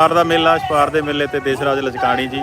ਛਪਾਰ ਦਾ ਮੇਲਾ ਛਪਾਰ ਦੇ ਮੇਲੇ ਤੇ ਦੇਸ਼ਰਾਜ ਲਚਕਾਣੀ ਜੀ।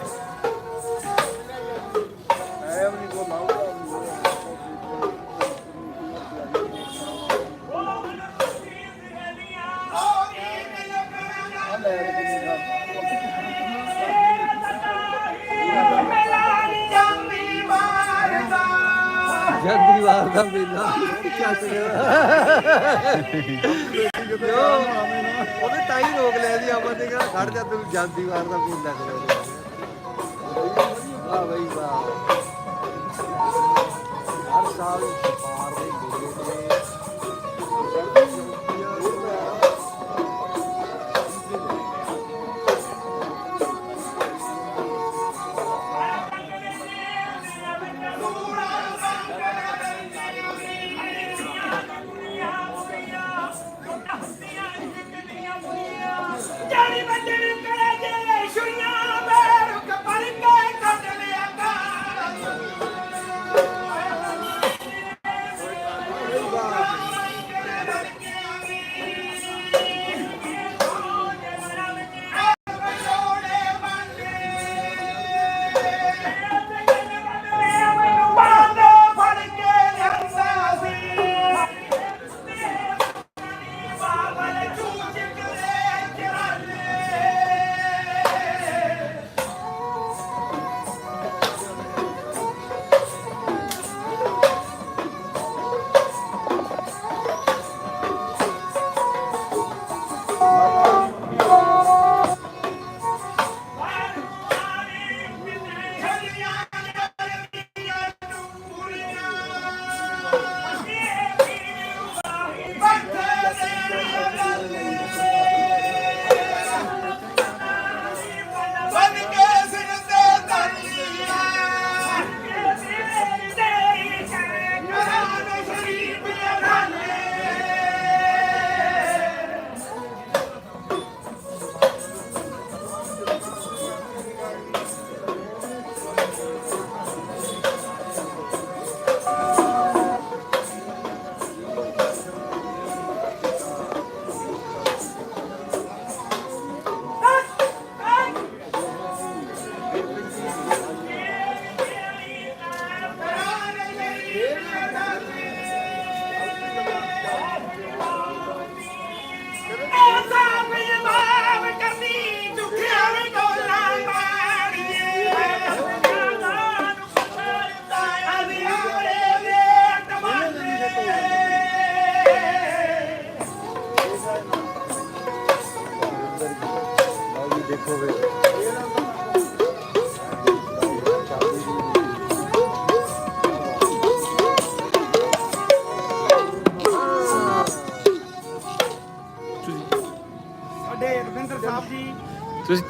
ਜੰਦੀ ਵਾਰ ਦਾ ਮੇਲਾ। ਚੱਕ ਗਿਆ ਉਹਨੇ ਤਾਂ ਹੀ ਰੋਕ ਲਿਆ ਸੀ ਆਪਾਂ ਨੇ ਕਿਹਾ ਖੜ ਜਾ ਤੈਨੂੰ ਜਾਂਦੀ ਵਾਰ ਦਾ ਮੇਲਾ ਕਰਿਆ ਵਾਹ ਬਈ ਵਾਹ ਹਰ ਸਾਲ ਪਾਰ ਦੇ ਮੇਲੇ ਜਾਨੀ ਬੰਦਨ ਕਰੇ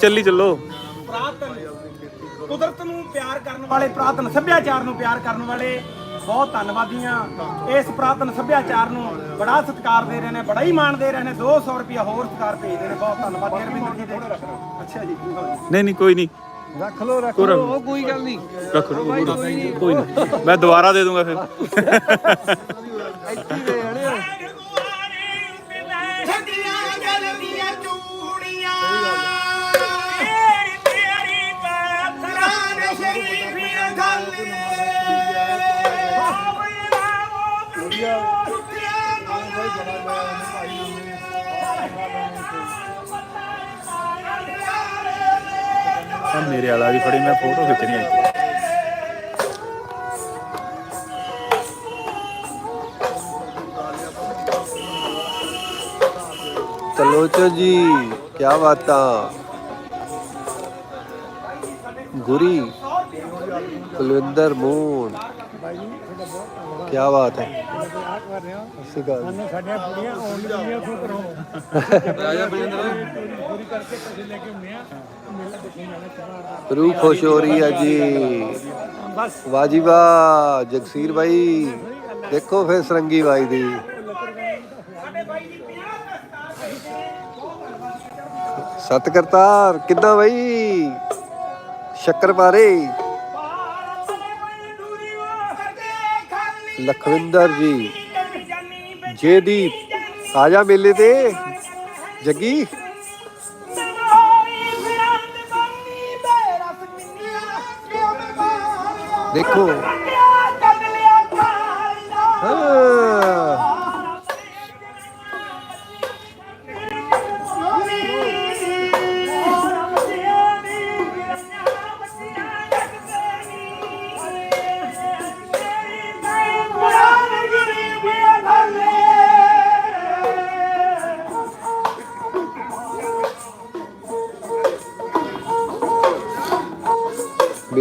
ਚੱਲੀ ਚੱਲੋ। ਪ੍ਰਾਤਨ ਕੁਦਰਤ ਨੂੰ ਪਿਆਰ ਕਰਨ ਵਾਲੇ ਪ੍ਰਾਤਨ ਸੱਭਿਆਚਾਰ ਨੂੰ ਪਿਆਰ ਕਰਨ ਵਾਲੇ ਬਹੁਤ ਧੰਨਵਾਦੀਆਂ ਇਸ ਪ੍ਰਾਤਨ ਸੱਭਿਆਚਾਰ ਨੂੰ ਬੜਾ ਸਤਿਕਾਰ ਦੇ ਰਹੇ ਨੇ ਬੜਾ ਹੀ ਮਾਣ ਦੇ ਰਹੇ ਨੇ। 200 ਰੁਪਇਆ ਹੋਰ ਸਤਿਕਾਰ ਭੇਜਦੇ ਨੇ। ਬਹੁਤ ਧੰਨਵਾਦ ਰਵਿੰਦਰ ਜੀ ਦੇ। ਅੱਛਾ ਜੀ ਨਹੀਂ। ਨਹੀਂ ਕੋਈ ਨਹੀਂ। ਰੱਖ ਲੋ ਰੱਖ ਕੋਈ ਲੋ ਉਹ ਕੋਈ ਗੱਲ ਨਹੀਂ। ਰੱਖ ਨਹੀਂ। ਕੋਈ ਨਹੀਂ। ਮੈਂ ਦੁਬਾਰਾ ਦੇ ਦੂੰਗਾ ਫਿਰ। ਆ ਮੇਰੇ ਵਾਲਾ ਵੀ ਫੜੀ, ਮੈਂ ਫੋਟੋ ਖਿੱਚਣੀ तलोचो जी क्या बात गुरी कुलविंदर मून क्या बात है ਬਾਤ ਹੈ। ਸਤਿ ਸ਼੍ਰੀ ਅਕਾਲ ਸਾਡੀਆਂ ਕੁੜੀਆਂ ਆਉਣ ਦੀਆਂ ਤੋਂ ਕਰੋ ਰਾਜਾ ਪੂਰੀ ਕਰਕੇ ਪੈਸੇ ਲੈ ਕੇ ਆਉਂਦੇ ਆ ਮੇਲਾ ਦੇਖਣ ਜਾਣਾ ਚਬਾਰ ਰੂਹ ਖੁਸ਼ ਹੋ ਰਹੀ ਹੈ ਜੀ। ਬਸ। ਵਾਹ ਜੀ ਵਾਹ ਜਗਸੀਰ ਭਾਈ ਦੇਖੋ ਫਿਰ ਸਰੰਗੀ ਬਾਈ ਦੀ। 50 ਸਤਿਕਰਤਾਰ ਕਿੱਦਾਂ ਬਾਈ? ਸ਼ੱਕਰ ਪਾਰੇ। ਲਖਵਿੰਦਰ ਜੀ। ਜੇਦੀਪ ਆ ਜਾ ਮੇਲੇ ਤੇ ਜੱਗੀ। ਦੇਖੋ।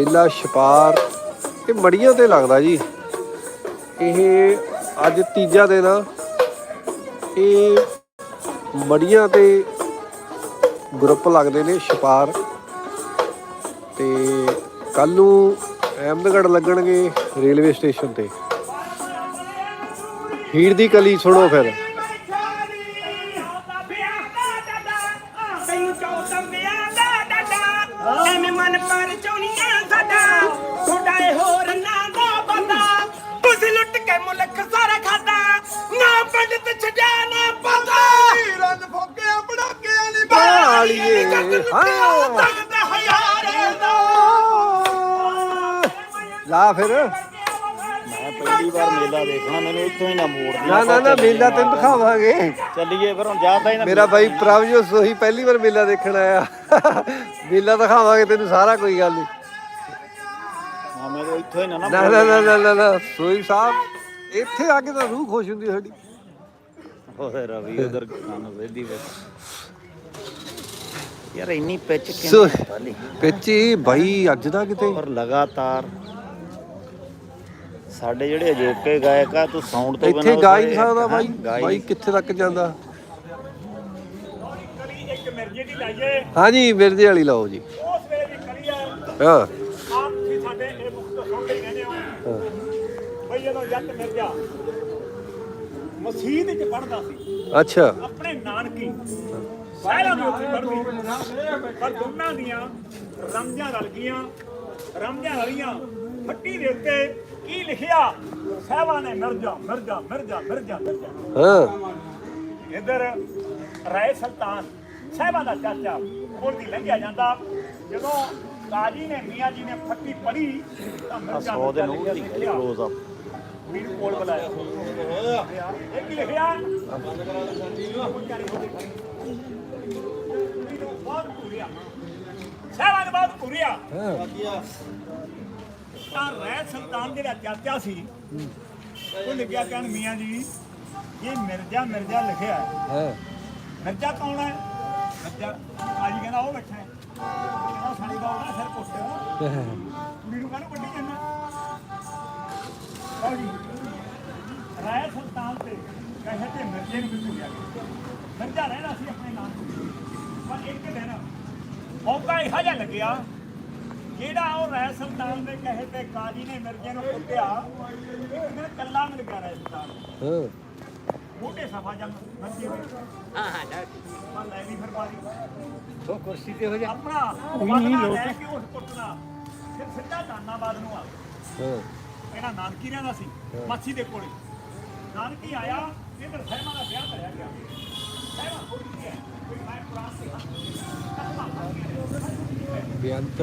ਮੇਲਾ ਛਪਾਰ, ਇਹ ਮੜੀਆਂ ਤੇ ਲੱਗਦਾ ਜੀ। ਇਹ ਅੱਜ ਤੀਜਾ ਦਿਨ ਆ। ਇਹ ਮੜੀਆਂ ਤੇ ਗਰੁੱਪ ਲੱਗਦੇ ਨੇ, ਛਪਾਰ। ਤੇ ਕੱਲ ਨੂੰ ਅਹਿਮਦਗੜ੍ਹ ਲੱਗਣਗੇ ਰੇਲਵੇ ਸਟੇਸ਼ਨ ਤੇ। ਹੀਰ ਦੀ ਕਲੀ ਸੁਣੋ ਫਿਰ। ਤੈਨੂੰ ਚੌਥਾ ਵਿਆਹ ਦਾ ਡਾਡਾ ਐਵੇਂ ਮਨ ਪਰ ਚੋਣੀਆਂ ਲਾ ਫਿਰ। ਮੈਂ ਪਹਿਲੀ ਵਾਰ ਮੇਲਾ ਦੇਖਣਾ ਮੈਨੂੰ ਇੱਥੋਂ ਹੀ ਨਾ ਮੋੜ ਨਾ ਨਾ ਨਾ ਮੇਲਾ ਤੈਨੂੰ ਦਿਖਾਵਾਂਗੇ। ਚੱਲੀਏ ਫਿਰ ਹੁਣ ਜਾਂਦਾ ਹੀ ਨਾ ਮੇਰਾ ਬਾਈ ਪ੍ਰਭਜੋਤ ਸੋਹੀ ਪਹਿਲੀ ਵਾਰ ਮੇਲਾ ਦੇਖਣ ਆਇਆ। ਮੇਲਾ ਦਿਖਾਵਾਂਗੇ ਤੈਨੂੰ ਸਾਰਾ ਕੋਈ ਗੱਲ ਨਹੀਂ ਹਾਂ ਮੈਂ ਇੱਥੋਂ ਨਾ ਨਾ ਨਾ ਨਾ ਨਾ ਨਾ ਸਾਹਿਬ ਇੱਥੇ ਆ ਕੇ ਤਾਂ ਰੂਹ ਖੁਸ਼ ਹੁੰਦੀ ਸਾਡੀ। ਹੋਏ ਰਵੀ ਉਧਰ ਖਾਣ ਵੇਦੀ ਵਿੱਚ ਯਾਰ ਇੰਨੀ ਪਿੱਚ ਸੋ ਕਿਵੇਂ ਪਾਲੀ ਪਿੱਚੀ ਬਾਈ ਅੱਜ ਦਾ ਕਿਤੇ? ਪਰ ਲਗਾਤਾਰ ਸਾਡੇ ਜਿਹੜੇ ਅਜੋਕੇ ਗਾਇਕ ਆ ਤੂੰ ਸਾਊਂਡ ਤੋਂ ਇੱਥੇ ਗਾ ਹੀ ਸਕਦਾ ਬਾਈ ਬਾਈ ਕਿੱਥੇ ਤੱਕ ਜਾਂਦਾ? ਹਾਂਜੀ ਮਿਰਜੇ ਵਾਲੀ ਲਾਓ ਜੀ। ਅੱਛਾ। ਆਪਣੇ ਨਾਨਕੀ। ਸਾਰਿਆਂ ਦੇ ਉੱਤੇ ਪੜਦੀ ਪਰ ਦੋਨਾਂ ਦੀਆਂ ਰਮਜਾਂ ਰਲ ਗਈਆਂ ਰਮਜਾਂ ਰਲੀਆਂ। ਫੱਟੀ ਦੇ ਉੱਤੇ ਕੀ ਲਿਖਿਆ? ਸਾਹਿਬਾਂ ਨੇ ਮਿਰਜਾ ਮਿਰਜਾ ਮਿਰਜਾ ਮਿਰਜਾ ਮਿਰਜਾ। ਹਾਂ। ਇੱਧਰ ਰਾਏ ਸੁਲਤਾਨ ਸਾਹਿਬਾਂ ਦਾ ਚਾਚਾ ਕੋਲ ਦੀ ਲੰਘਿਆ ਜਾਂਦਾ। ਜਦੋਂ ਕਾਜੀ ਨੇ ਮੀਆਂ ਜੀ ਨੇ ਫੱਟੀ ਪੜੀ ਤਾਂ ਮਿਰਜਾ 100 ਦੇ ਦੀ ਲਿਖਿਆ। ਕਲੋਜ਼ ਅਪ ਮੈਨੂੰ ਕੋਲ ਬੁਲਾਇਆ। ਇਹ ਕੀ ਲਿਖਿਆ। ਪੂਰਿਆ ਸਾਹਿਬਾਂ ਨੇ ਬਹੁਤ ਪੂਰਿਆ ਹਾਂ। ਤਾਂ ਰਹਿ ਸੁਲਤਾਨ ਜਿਹੜਾ ਚਾਚਾ ਸੀ ਉਹ ਲਿਖਿਆ ਕਹਿਣ ਮੀਆਂ ਜੀ ਇਹ ਮਿਰਜ਼ਾ ਮਿਰਜ਼ਾ ਲਿਖਿਆ ਹੈ ਮਿਰਜ਼ਾ ਕੌਣ ਹੈ? ਮਿਰਜ਼ਾ ਕਾਜੀ ਕਹਿੰਦਾ ਉਹ ਬੈਠਾ ਹੈ। ਕਹਿੰਦਾ ਸਾਡੀ ਦਾ ਉਹਦਾ ਸਿਰ ਪੁੱਟ ਕੁੜੀ ਨੂੰ ਕਹਿੰਦਾ ਵੱਡੀ ਜੰਨਾ ਲਓ ਜੀ ਰਾਏ ਸੁਲਤਾਨ ਤੇ ਕਹੇ ਤੇ ਮਿਰਜ਼ੇ ਨੂੰ ਵੀ ਭੁੱਲਿਆ। ਮਿਰਜ਼ਾ ਰਹਿਣਾ ਸੀ ਆਪਣੇ ਨਾਮ ਤੋਂ। ਪਰ ਇੱਕ ਦਿਨ ਮੌਕਾ ਇਹੋ ਜਿਹਾ ਲੱਗਿਆ ਜਿਹੜਾ ਉਹ ਰਾਏ ਸੁਲਤਾਨ ਦੇ ਕਹੇ ਤੇ ਕਾਜੀ ਨੇ ਮਿਰਜ਼ੇ ਨੂੰ ਕੁੱਟਿਆ ਇੱਕ ਦਿਨ ਕੱਲਾ ਮਿਲ ਗਿਆ ਰਾਏ ਸੁਲਤਾਨ। ਹਾਂ। ਮੋਟੇ ਸਫਾ ਜੰਗ ਮਰਜ਼ੀ ਹੋਈ ਹਾਂ ਹਾਂ ਲੈ ਵੀ ਫਿਰ ਬਾਰੀ। ਉਹ ਕੁਰਸੀ ਤੇ ਹੋ ਜਾ। ਆਪਣਾ ਨਹੀਂ ਲੈ ਕੇ ਉਸ ਕੁੱਟਣਾ। ਫਿਰ ਸਿੱਧਾ ਦਾਨਾਬਾਦ ਨੂੰ ਆ। ਗਿਆ ਹਾਂ। ਇਹਨਾਂ ਨਾਨਕੀ ਰਹਿੰਦਾ ਸੀ ਮਾਛੀ ਦੇ ਕੋਲੇ। ਨਾਨਕੀ ਆਇਆ ਇਧਰ ਸਹਿਮਾ ਦਾ ਵਿਆਹ ਕਰਿਆ ਗਿਆ। ਸਹਿਮਾ ਕੁਰਾਨ ਸੀ ਬੇਅੰਤ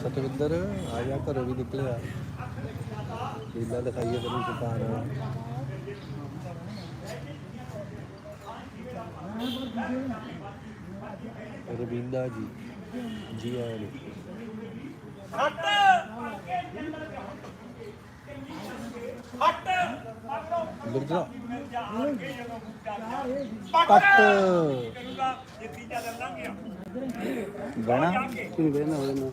ਸਤਵਿੰਦਰ, ਆ ਜਾ ਘਰੋਂ ਵੀ ਨਿਕਲਿਆ। ਲੀਲਾ ਦਿਖਾਈਏ ਤੈਨੂੰ ਸੁਪਾਰ ਰਵਿੰਦਾ ਜੀ ਜੀ ਆਇਆਂ ਨੂੰ। ਹਟ ਬਹਿਣਾ। ਨੂੰ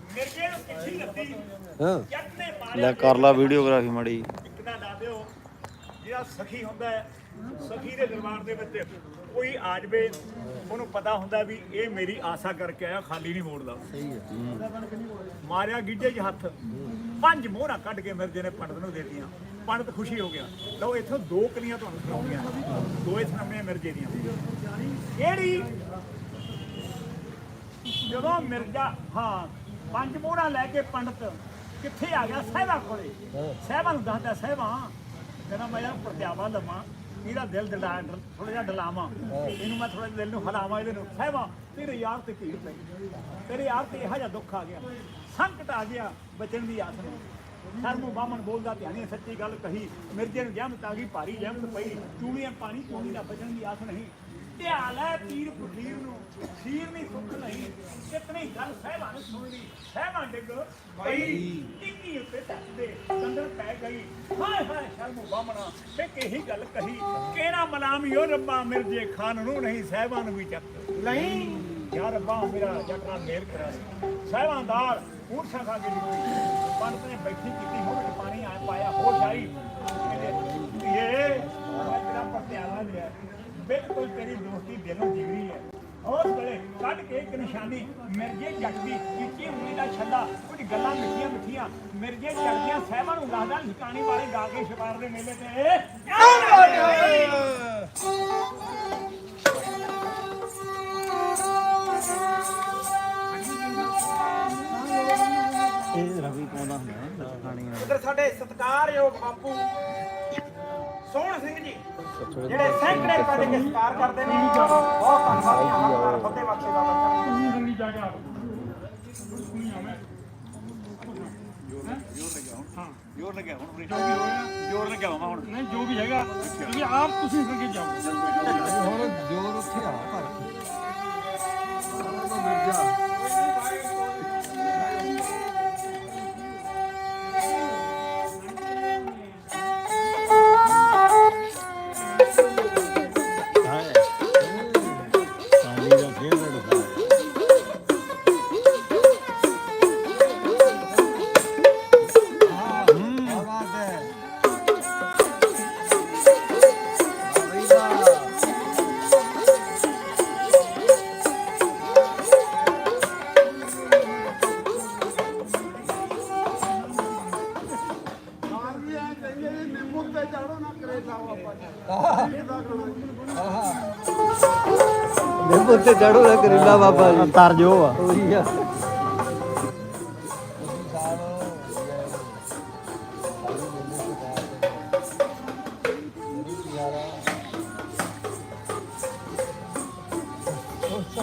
ਹਾਂ। ਲੈ ਕਰ ਲਾ ਵੀਡੀਓਗ੍ਰਾਫੀ ਮੜੀ। ਇੱਕ ਦਾ ਲਾ ਦਿਓ। ਜਿਹੜਾ ਸਖੀ ਹੁੰਦਾ ਹੈ ਸਖੀ ਦੇ ਦਰਬਾਰ ਦੇ ਵਿੱਚ ਕੋਈ ਆ ਜਵੇ ਉਹਨੂੰ ਪਤਾ ਹੁੰਦਾ ਵੀ ਇਹ ਮੇਰੀ ਆਸਾ ਕਰਕੇ ਆਇਆ ਖਾਲੀ ਨਹੀਂ ਮੋੜਦਾ। ਸਹੀ ਹੈ। ਮਾਰਿਆ ਗਿੱਜੇ 'ਚ ਹੱਥ। ਪੰਜ ਮੋਹਰਾਂ ਕੱਢ ਕੇ ਮਿਰਜੇ ਨੇ ਪੰਡਤ ਨੂੰ ਦੇ ਦਿੱਤੀਆਂ। ਪੰਡਤ ਖੁਸ਼ੀ ਹੋ ਗਿਆ। ਲਓ ਇੱਥੋਂ ਦੋ ਕਲੀਆਂ ਤੁਹਾਨੂੰ ਖਿਲਾਉਂਦੀਆਂ ਦੋ ਇਸ ਮਿਰਜੇ ਦੀਆਂ। ਕਿਹੜੀ? ਜਦੋਂ ਮਿਰਜਾ, ਹਾਂ, ਪੰਜ ਮੋਹਰਾਂ ਲੈ ਕੇ ਪੰਡਤ ਕਿੱਥੇ ਆ ਗਿਆ? ਸਹਿਬਾ ਕੋਲੇ। ਸਹਿਬਾ ਨੂੰ ਦੱਸਦਾ, ਸਹਿਬਾ, ਕਹਿੰਦਾ ਮੈਂ ਯਾਰ ਪ੍ਰਤਿਆਵਾ ਲਵਾਂ। ਇਹਦਾ ਦਿਲ ਦਿਲਾ ਥੋੜਾ ਜਿਹਾ ਡਲਾਵਾਂ। ਇਹਨੂੰ ਮੈਂ ਥੋੜਾ ਦਿਲ ਨੂੰ ਹਲਾਵਾਂ, ਇਹਦੇ ਨੂੰ। ਸਹਿਬਾ, ਤੇਰੇ ਯਾਰ ਤੇ ਭੀੜ ਪਈ ਤੇਰੇ ਯਾਰ ਤੇ ਇਹੋ ਜਿਹਾ ਦੁੱਖ ਆ ਗਿਆ। ਸੰਕਟ ਆ ਗਿਆ ਬਚਣ ਦੀ ਆਸ ਨਹੀਂ ਨੂੰ ਸਰਮੂ ਬਾਮਣ ਬੋਲਦਾ ਧਿਆਨੀ ਸੱਚੀ ਗੱਲ ਕਹੀ। ਮਿਰਜੇ ਨੂੰ ਜਹਿਮਤ ਆ ਗਈ ਭਾਰੀ ਜਹਿਮਤ ਪਈ। ਚੂੜੀਆਂ ਪਾਣੀ ਪੂਣੀ ਦਾ ਬਚਣ ਦੀ ਆਸ ਨਹੀਂ। ਧਿਆਲ ਹੈ ਪੀਰ ਫਕੀਰ ਨੂੰ। ਖੀਰ ਨਹੀਂ ਸੁੱਖ ਨਹੀਂ। ਕਿਤਨੀ ਗੱਲ ਸਹਿਬਾਂ ਨੇ ਸੁਣ ਲਈ। ਸਹਿਬਾਂ ਡਿੱਗ ਭਾਈ ਟਿੱਕੀ ਉੱਤੇ ਟੱਕਦੇ ਕੰਦਰ ਪੈ ਗਈ। ਹਾਏ ਹਾਏ ਸ਼ਰਮੂ ਬਾਮਣਾ ਤੇ ਕਿਹੀ ਗੱਲ ਕਹੀ। ਕਿਹੜਾ ਮਲਾਮੀ ਉਹ ਰੱਬਾ ਮਿਰਜੇ ਖਾਨ ਨੂੰ ਨਹੀਂ ਸਹਿਬਾਂ ਨੂੰ ਵੀ ਚੱਕ। ਨਹੀਂ। ਯਾ ਰੱਬਾ ਮੇਰਾ ਜੱਟ ਨਾਲ ਮੇਲ ਕਰਾ ਸਹਿਬਾਂਦਾਰ ਊਰਸ਼ਾ ਖਾ ਕੇ ਨਿਕਲੀ ਪੰਡਤ ਨੇ ਬੈਠੀ ਕੀਤੀ ਮੂੰਹ ਪਾਣੀ ਆ ਪਾਇਆ ਹੋਸ਼ ਆਈ ਇਹ ਤੇਰਾ ਪਟਿਆਲਾ ਲਿਆ। ਬਿਲਕੁਲ ਤੇਰੀ ਦੋਸਤੀ ਦਿਲੋਂ ਜਿਗਰੀ ਹੈ। ਉਸ ਵੇਲੇ ਕੱਢ ਕੇ ਇੱਕ ਨਿਸ਼ਾਨੀ ਮਿਰਜੇ ਜੱਟ ਦੀ ਕੀਤੀ ਉਂਗਲੀ ਦਾ ਛੱਲਾ, ਕੁਝ ਗੱਲਾਂ ਮਿੱਠੀਆਂ ਮਿੱਠੀਆਂ। ਮਿਰਜੇ ਜੱਟ ਦੀਆਂ ਸਹਿਬਾਂ ਨੂੰ ਦੱਸਦਾ ਨਿਕਾਣੀ ਵਾਲੇ ਗਾ ਕੇ ਸ਼ਿਕਾਰ ਦੇ ਮੇਲੇ ਤੇ। ਇਹ ਰਵੀ ਪਾਉਂਦਾ ਹੁੰਦਾ ਖਾਣੀ ਇੱਧਰ ਸਾਡੇ ਸਤਿਕਾਰਯੋਗ ਬਾਪੂ ਸੋਹਣ ਸਿੰਘ ਜੀ ਜਿਹੜੇ ਸੈਂਕੜੇ ਪੈਸੇ ਕੇ ਸਤਿਕਾਰ ਕਰਦੇ ਨੇ। ਬਹੁਤ ਧੰਨਵਾਦ ਹੈ ਹਰ ਫਤਿਹ ਬਖਸ਼ੇ ਦਾ ਬੱਚਾ ਜੰਗੀ ਜਾ ਕੇ ਜੋਰ ਲੱਗਿਆ ਹੁਣ ਜੋਰ ਲੱਗਿਆ ਵਾ ਹੁਣ ਨਹੀਂ ਜੋ ਵੀ ਹੈਗਾ ਤੁਸੀਂ ਆਪ ਤੁਸੀਂ ਸੰਗੇ ਜਾਓ। ਹੁਣ ਜੋਰ ਉੱਥੇ ਆ ਭਰ ਕੇ। ਕਰੇਲਾ ਬਾਬਾ ਜੀ। ਤਰ ਜੋ ਆ। ਉਹੀ ਆ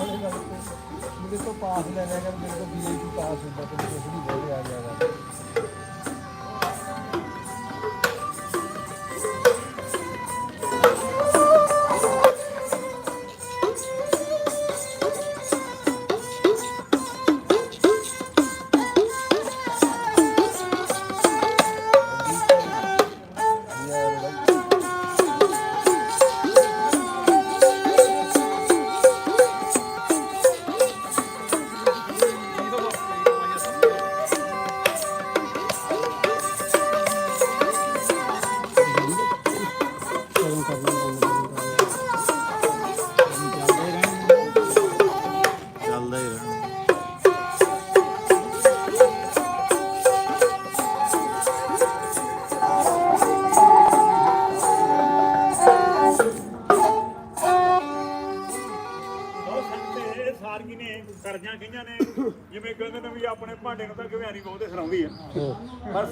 ਮੇਰੇ ਤੋਂ ਪਾਸ ਲੈ ਲਿਆ ਕਰ ਮੇਰੇ ਤੋਂ ਵੀਆਈਪੀ ਪਾਸ ਹੁੰਦਾ ਤੇ ਕੁਝ ਨਹੀਂ ਬੋਲੇ ਆ ਜਾਏਗਾ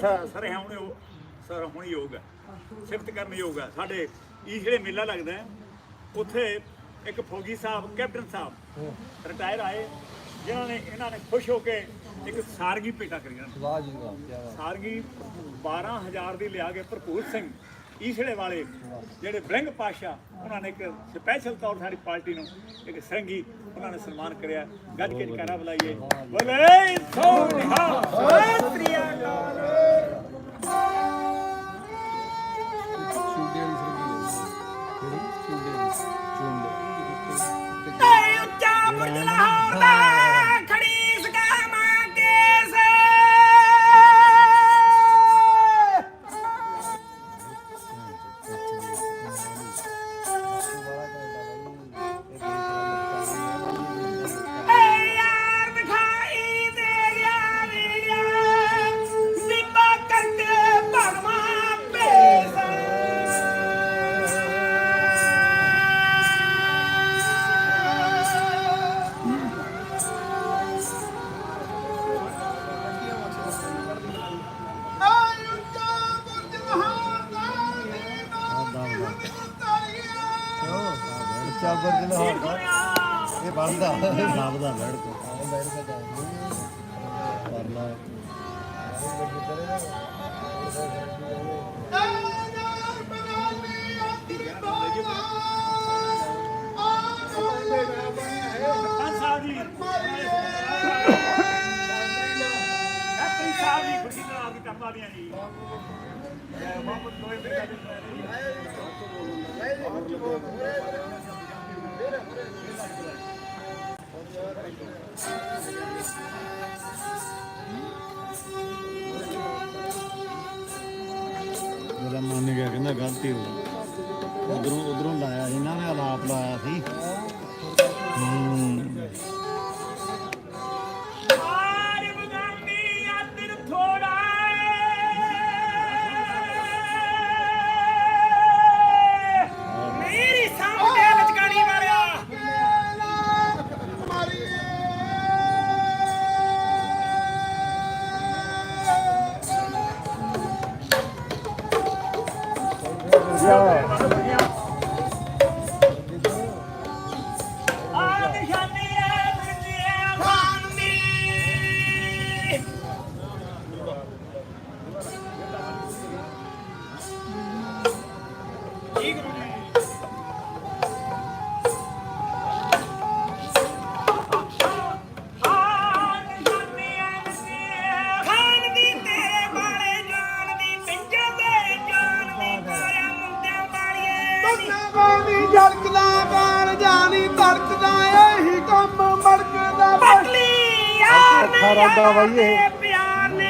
ਸਰ ਹੁਣੇ ਸਰ ਹੁਣ ਯੋਗ ਹੈ ਸਿਫਤ ਕਰਨ ਯੋਗ ਹੈ ਸਾਡੇ ਇਹ ਜਿਹੜੇ ਮੇਲਾ ਲੱਗਦਾ ਹੈ ਉੱਥੇ ਇੱਕ ਫੌਜੀ ਸਾਹਿਬ ਕੈਪਟਨ ਸਾਹਿਬ ਰਿਟਾਇਰ ਆਏ। ਜਿਨ੍ਹਾਂ ਨੇ ਇਹਨਾਂ ਨੇ ਖੁਸ਼ ਹੋ ਕੇ ਇੱਕ ਸਾਰਗੀ ਭੇਟਾ ਕਰੀ ਇਹਨਾਂ ਨੂੰ। ਵਾਹ ਜੀ ਵਾਹ ਕੀ ਬਾਤ। ਸਾਰਗੀ 12000 ਦੀ ਲਿਆ ਕੇ ਭਰਪੂਰ ਸਿੰਘ ਈਸੜੇ ਵਾਲੇ ਜਿਹੜੇ ਬਲਿੰਗ ਪਾਸ਼ਾ ਉਹਨਾਂ ਨੇ ਇੱਕ ਸਪੈਸ਼ਲ ਤੌਰ ਸਾਡੀ ਪਾਰਟੀ ਨੂੰ ਇੱਕ ਸੰਗੀ ਉਹਨਾਂ ਨੇ ਸਨਮਾਨ ਕਰਿਆ। ਗੱਜ ਕੇ ਕਹਿਣਾ ਬੁਲਾਈਏ। ਬੋਲੇ ਸੋਨਿਹਾ ਸਤਰੀਆ ਕਾਲ ਉੱਚਾ ਬੁਰਜ ਲਾਹੌਰ ਜਿਹੜੀ ਟੱਬਰ ਚ ਲਾਹੌਰ ਦਾ। ਹੋਇਆ ਇਹ ਬੰਦਾ ਲੱਭਦਾ ਬੈਠ ਕੇ। ਬੈਠ ਕੇ ਜਾਂਦੇ ਕਰਨਾ ਸਰਪੰਚ ਸਾਹਿਬ ਜੀ ਐਪਰੀ ਸਾਹਿਬ ਆ ਔਖਾ ਰਹਿੰਦਾ ਬਾਈ ਇਹ। ਯਾਰ ਨੇ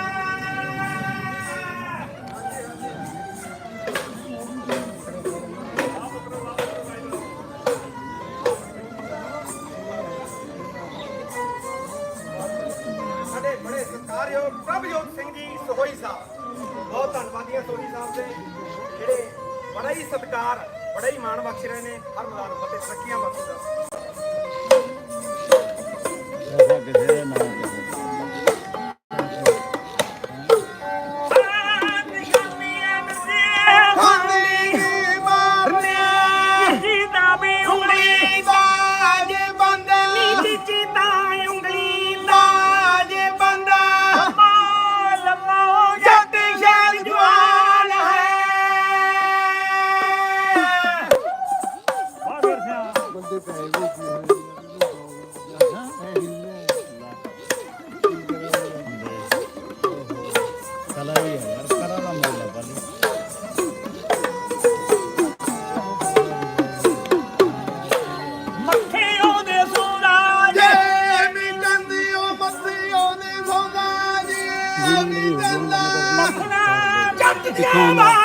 ਮੱਖਣਾ ਜੱਟ ਦੀਆਂ